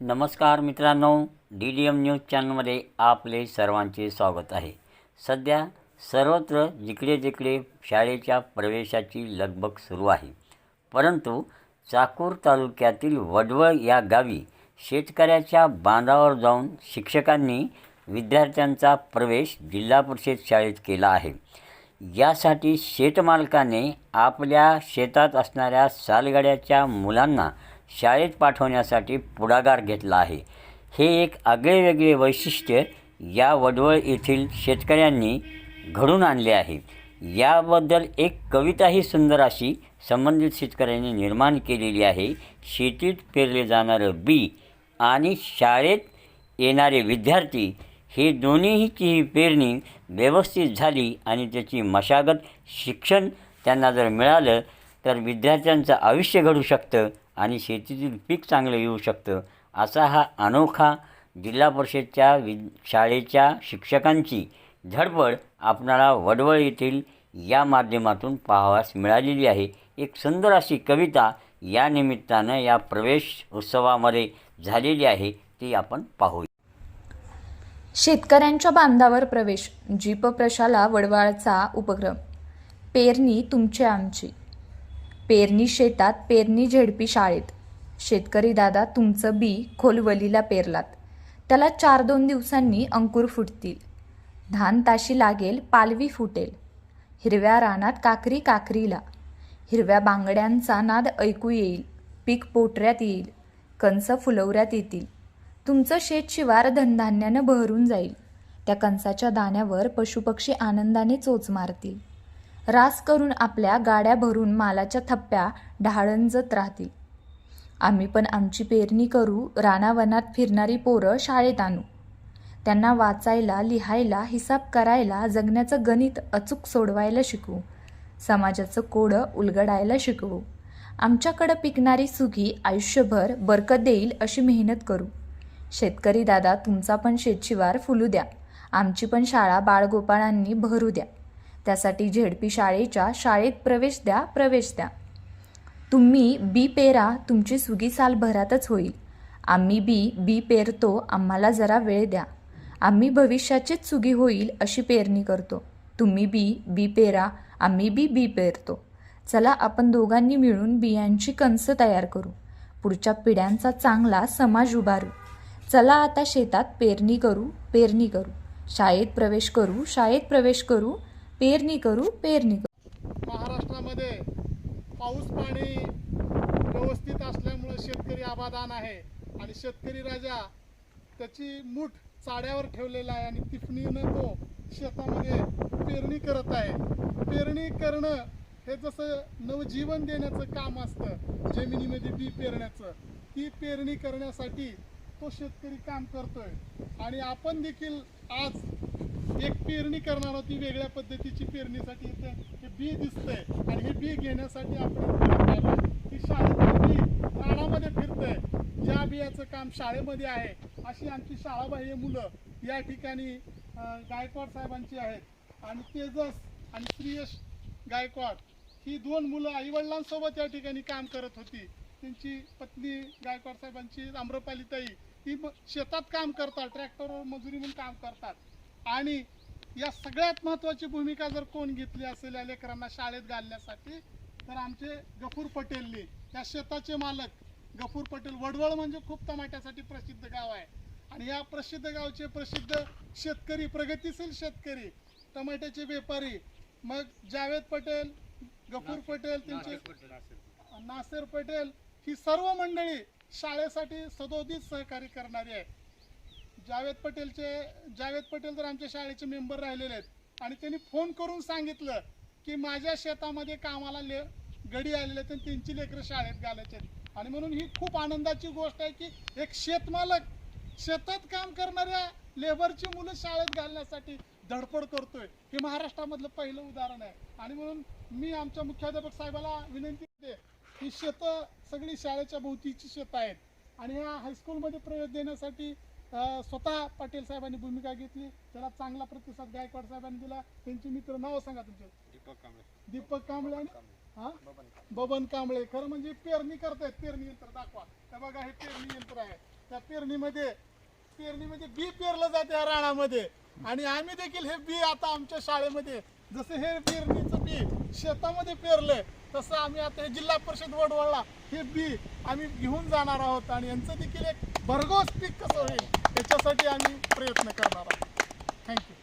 नमस्कार मित्रांनो D D M news चॅनलमध्ये आपले सर्वांचे स्वागत आहे. सध्या सर्वत्र जिकडे जिकडे शाळेच्या प्रवेशाची लगबग सुरू आहे. परंतु चाकूर तालुक्यातील वडवळ या गावी शेतकऱ्याच्या बांधावर जाऊन शिक्षकांनी विद्यार्थ्यांचा प्रवेश जिल्हा परिषद शाळेत केला आहे. यासाठी शेतमालकाने आपल्या शेतात असणाऱ्या सालगाड्याच्या मुलांना शाळेत पाठवण्यासाठी पुढाकार घेतला आहे. हे एक आगळेवेगळे वैशिष्ट्य या वडवळ येथील शेतकऱ्यांनी घडून आणले आहे. याबद्दल एक कविताही सुंदर अशी संबंधित शेतकऱ्यांनी निर्माण केलेली आहे. शेतीत पेरले जाणारं बी आणि शाळेत येणारे विद्यार्थी हे दोन्हीची पेरणी व्यवस्थित झाली आणि त्याची मशागत शिक्षण त्यांना जर मिळालं तर विद्यार्थ्यांचं आयुष्य घडू शकतं. आणि शेतीतील पीक चांगलं येऊ शकतं असा हा अनोखा जिल्हा परिषदच्या वि शाळेच्या शिक्षकांची धडपड आपणाला वडवळ येथील या माध्यमातून पाहावास मिळालेली आहे. एक सुंदर अशी कविता या निमित्तानं या प्रवेश उत्सवामध्ये झालेली आहे ती आपण पाहूया. शेतकऱ्यांच्या बांधावर प्रवेश जीप प्रशाला वडवाळचा उपक्रम पेरणी तुमची आमची. पेरणी शेतात पेरणी झेडपी शाळेत. शेतकरी दादा तुमचं बी खोलवलीला पेरलात. त्याला चार दोन दिवसांनी अंकुर फुटतील. धान ताशी लागेल पालवी फुटेल. हिरव्या रानात काकरी काकरीला. हिरव्या बांगड्यांचा नाद ऐकू येईल. पीक पोटऱ्यात येईल. कंस फुलवऱ्यात येतील. तुमचं शेत शिवार धनधान्यानं बहरून जाईल. त्या कंसाच्या दाण्यावर पशुपक्षी आनंदाने चोच मारतील. रास करून आपल्या गाड्या भरून मालाच्या थप्प्या ढाळंजत राहतील. आम्ही पण आमची पेरणी करू रानावनात फिरणारी पोरं शाळेत आणू. त्यांना वाचायला लिहायला हिसाब करायला जगण्याचं गणित अचूक सोडवायला शिकवू. समाजाचं कोडं उलगडायला शिकवू. आमच्याकडं पिकणारी सुगी आयुष्यभर बरकत देईल अशी मेहनत करू. शेतकरी दादा तुमचा पण शेतशिवार फुलू द्या. आमची पण शाळा बाळगोपाळांनी भरू द्या. त्यासाठी झेडपी शाळेच्या शाळेत प्रवेश द्या प्रवेश द्या. तुम्ही बी पेरा तुमची सुगी साल भरातच होईल. आम्ही बी बी पेरतो आम्हाला जरा वेळ द्या. आम्ही भविष्याचीच सुगी होईल अशी पेरणी करतो. तुम्ही बी बी पेरा आम्ही बी बी पेरतो. चला आपण दोघांनी मिळून बियांची कंस तयार करू. पुढच्या पिढ्यांचा चांगला समाज उभारू. चला आता शेतात पेरणी करू पेरणी करू. शाळेत प्रवेश करू शाळेत प्रवेश करू. पेरणी करू पेरणी करू. महाराष्ट्रामध्ये पाऊस पाणी व्यवस्थित असल्यामुळं शेतकरी आबादान आहे. आणि शेतकरी राजा त्याची मूठ चाड्यावर ठेवलेला आहे आणि तिफणीनं तो शेतामध्ये पेरणी करत आहे. पेरणी करणं हे जसं नवजीवन देण्याचं काम असतं जमिनीमध्ये बी पेरण्याचं ती पेरणी करण्यासाठी तो शेतकरी काम करतोय. आणि आपण देखील आज एक पेरणी करणार होती वेगळ्या पद्धतीची पेरणीसाठी इथे हे बी दिसतंय. आणि हे बी घेण्यासाठी आपण ती आलोय. ही शाळेत बी फिरतंय. ज्या बियाचं काम शाळेमध्ये आहे अशी आमची शाळाबाह्य मुलं या ठिकाणी गायकवाड साहेबांची आहेत. आणि तेजस आणि श्रीयश गायकवाड ही दोन मुलं आईवडिलांसोबत या ठिकाणी काम करत होती. त्यांची पत्नी गायकवाड साहेबांची आम्रपालीताई ती म- शेतात काम करतात ट्रॅक्टरवर मजुरी म्हणून काम करतात. आणि या सगळ्यात महत्त्वाची भूमिका जर कोण घेतली असेल या लेकरांना शाळेत घालण्यासाठी तर आमचे गफूर पटेलने या शेताचे मालक गफूर पटेल वडवळ म्हणजे खूप टमाट्यासाठी प्रसिद्ध गाव आहे. आणि या प्रसिद्ध गावचे प्रसिद्ध शेतकरी प्रगतीशील शेतकरी टमाट्याचे व्यापारी मग जावेद पटेल गफूर पटेल त्यांचे नासेर पटेल ही सर्व मंडळी शाळेसाठी सदोदित सहकार्य करणारी आहे. जावेद पटेलचे जावेद पटेल तर आमच्या शाळेचे मेंबर राहिलेले आहेत. आणि त्यांनी फोन करून सांगितलं की माझ्या शेतामध्ये कामाला ले गडी आलेले आहेत आणि त्यांची लेकरं शाळेत घालायचे आहेत. आणि म्हणून ही खूप आनंदाची गोष्ट आहे की एक शेतमालक शेतात काम करणाऱ्या लेबरची मुलं शाळेत घालण्यासाठी धडपड करतोय. हे महाराष्ट्रामधलं पहिलं उदाहरण आहे. आणि म्हणून मी आमच्या मुख्याध्यापक साहेबाला विनंती करते ही शेतं सगळी शाळेच्या भोवतीची शेतं आहेत. आणि ह्या हायस्कूलमध्ये प्रवेश देण्यासाठी स्वतः पाटील साहेबांनी भूमिका घेतली. त्याला चांगला प्रतिसाद गायकवाड साहेबांनी दिला. त्यांची मित्र नाव सांगा तुमचे. दीपक कांबळे. दीपक कांबळे आणि हा? बबन कांबळे. खरं म्हणजे पेरणी करतायत. पेरणी यंत्र दाखवा. हे बघा हे पेरणी यंत्र आहे. त्या पेरणीमध्ये पेरणीमध्ये बी पेरलं जाते या राणामध्ये आणि आम्ही देखील हे बी आता आमच्या शाळेमध्ये जसं हे पेरणीचं बी शेतामध्ये पेरलंय तसं आम्ही आता हे जिल्हा परिषद वडवळला हे बी आम्ही घेऊन जाणार आहोत आणि यांचं देखील एक भरघोस पीक कसं होईल याच्यासाठी आम्ही प्रयत्न करणार आहोत. थँक्यू